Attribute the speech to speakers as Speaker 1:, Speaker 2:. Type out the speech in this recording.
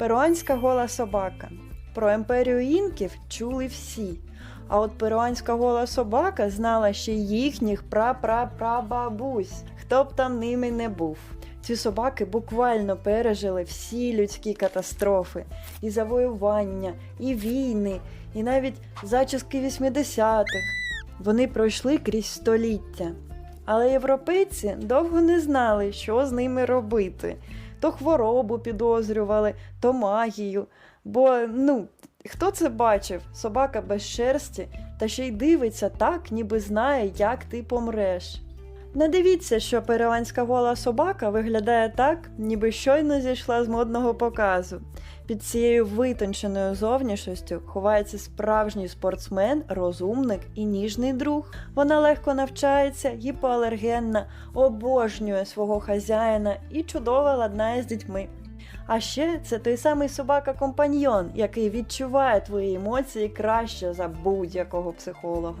Speaker 1: Перуанська гола собака. Про імперію інків чули всі. А от перуанська гола собака знала ще їхніх пра-пра-прабабусь, хто б там ними не був. Ці собаки буквально пережили всі людські катастрофи, і завоювання, і війни, і навіть зачіски 80-х. Вони пройшли крізь століття. Але європейці довго не знали, що з ними робити. То хворобу підозрювали, то магію. Бо, ну, хто це бачив? Собака без шерсті, та ще й дивиться так, ніби знає, як ти помреш. Не дивіться, що перуанська гола собака виглядає так, ніби щойно зійшла з модного показу. Під цією витонченою зовнішністю ховається справжній спортсмен, розумник і ніжний друг. Вона легко навчається, гіпоалергенна, обожнює свого хазяїна і чудово ладнає з дітьми. А ще це той самий собака-компаньйон, який відчуває твої емоції краще за будь-якого психолога.